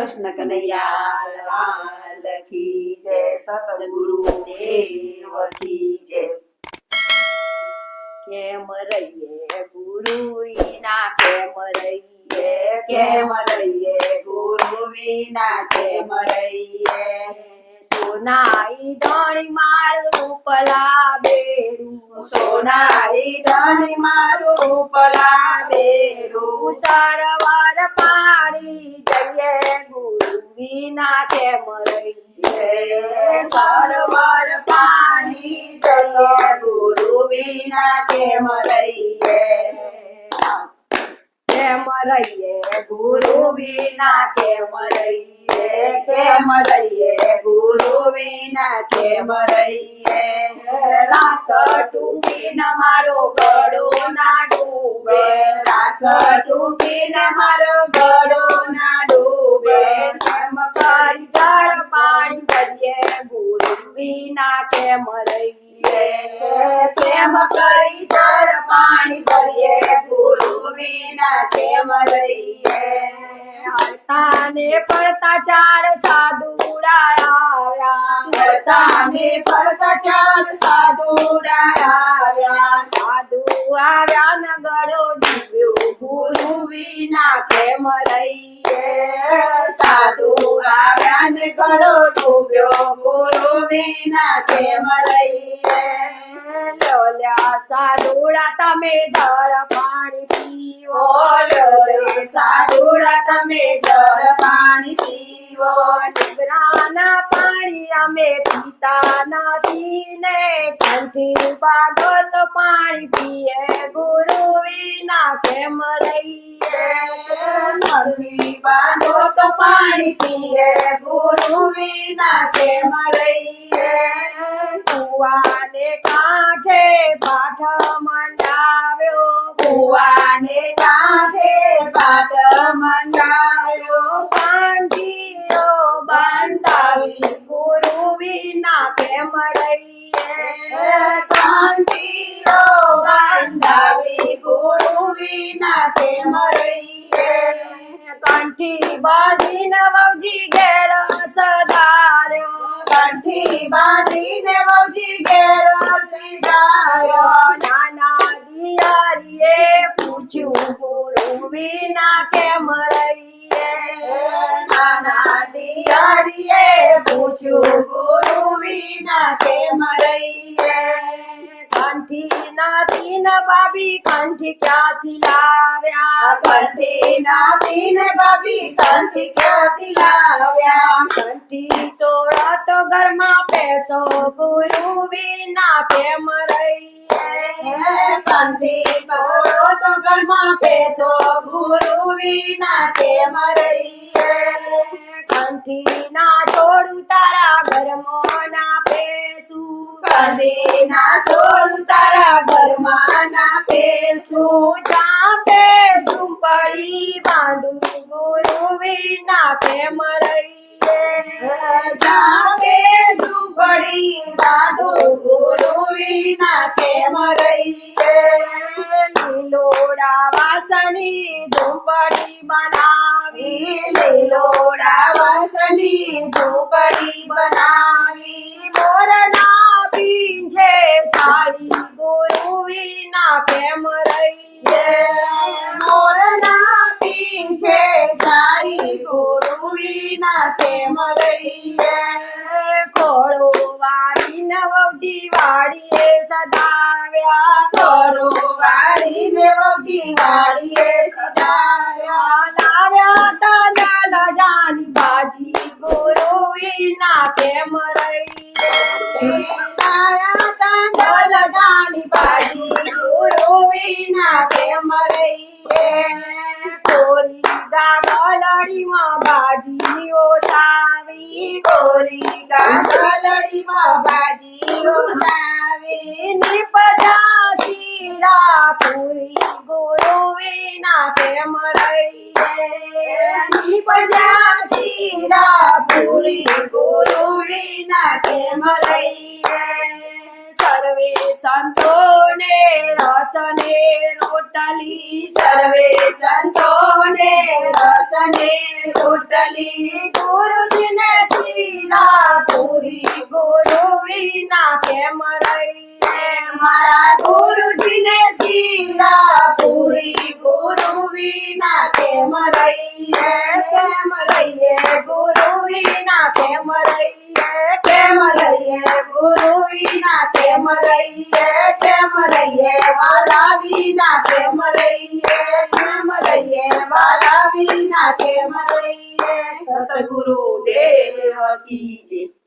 કૃષ્ણ કનૈયા લાલ કી જય સતગુરુ દેવ, કી જય. કેમ રહીએ ગુરુ વિના? કેમ રહીએ? કેમ રહીએ ગુરુ વિના? કેમ રહીએ? સોનાઈ ધણી મારું પલા સોનાઈ ધણી મારું રૂપ બેરું સરવાર પાડી જઈએ ગુરુ વિના કેમ સરોવર પાણી જઈએ ગુરુ વિના કેમ રહીએ? કેમ રહીએ? ગુરુ વિના કેમ રહીએ? કેમ રહીએ ગુરુ વિના કેમ રહીએ રાસ ટૂંકીને મારો ગળો ના ડૂબે. રાસ ટૂંકીને મારો ગળો ના ડૂબે. કર્મ કરી જળ પાણી કરીએ ગુરુ વિના કેમ રહીએ કેમ કરી જળ પાણી કરીએ ગુરુ વિના કેમ રહીએ હરતાને પડતા ચાર સાધુ આવ્યા. કરતાને ફરતા ચાર સાધુ આવ્યા. સાધુ આવ્યા ન ગળો ડૂબ્યો ગુરુ વિના કેમ રહીએ? સાધુ આવ્યા ને ગળો ડૂબ્યો ગુરુ વિના કેમ રહીએ? લોલ્યા સાધુડા તમે જળ પાણી બોલો રે સાધુડા તમે જળ પાણી પીવો. ડુંગરાના પાણી અમે પીતા નથી ને કંઠી બાંધો તો પાણી પીએ. ગુરુ વિના કેમ રહીએ? નદી બાંધો તો પાણી પીએ. ગુરુ વિના કેમ રહીએ? કુવાને કાંઠે પાઠ મંડાવ્યો. કુવાને કાંઠે પાટ મંડાયો કાંઠીઓ બાંધાવી ગુરુ વિના પ્રેમ રહીએ કાંઠીઓ બાંધાવી ગુરુ વિના પ્રેમ રહીએ કાંઠી બાંધીને વવજી ઘેર સદાર્યો કંઠી બાંધીને વહુજી ઘેર સીધાયો નાના દિયારીએ પૂછ્યું ગુરુ વિના કેમ રહીએ? નાના દિયારીએ પૂછ્યું ગુરુ વિના કેમ રહીએ? કંઠી નથી ન બાબી કંઠી ક્યાંથી લાવ્યા? કંઠી નાથી ને બાબી કંઠી ક્યાંથી લાવ્યા? કંઠી ચોરા તો ઘરમાં પેસો ગુરુ વિના કેમ રહીએ? કંઠી ચોરો તો ઘરમાં પેસો વિના કેમ રહીએ. કંઠી ના છોડું તારા ઘરમાં ના પેશું કંઠી ના છોડું તારા ઘરમાં ના પેશું જાપે ઝુંપડી બાંધું ગુરુ વિના કેમ રહીએ. જાગે ઝૂંપડી બાંધો બનાવી લીલોડા વાસની બનાવી. મોરના પીંછે સાડી ગુરુ વિના કેમ રહીએ. મોરના પીછે જાય ગુરુ વિના ખોળો વાળી નવજી વાડીએ સદાવ્યા. કરો વાળી દેવ વાળીએ સદાયા લાવ્યા તાજા લજાની બાજી ગુરુ વિના રહીએ? લાયા તાંડલ જાણી બાજી. ગુરુ વિના કેમ રહીએ? કોરી ગાગલડીમાં બાજીઓ સાવી. ગોરી ગાગલડીમાં બાજી ઉઠાવી નિપજા શીરા પૂરી ગુરુ વિના કેમ રહીએ. નિપજા શીરા પૂરી ગુરુ વિના કેમ રહીએ? સર્વે સંતોને રસને રોટલી સર્વે સંતોને રસને રોટલી ગુરુજીને શીલા પૂરી ગુરુ વિના કેમ રહીએ? મારા ગુરુજીને શીલા પૂરી ગુરુ વિના કેમ રહીએ કેમ રહીએ ગુરુ વિના કેમ રહીએ કેમ રહીએ ગુરુ વિના કેમ રહીએ, કેમ રહીએ? વાલા વિના કેમ રહીએ? કેમ રહીએ? વાલા વિના કેમ રહીએ? સતગુરુ દેવ કી.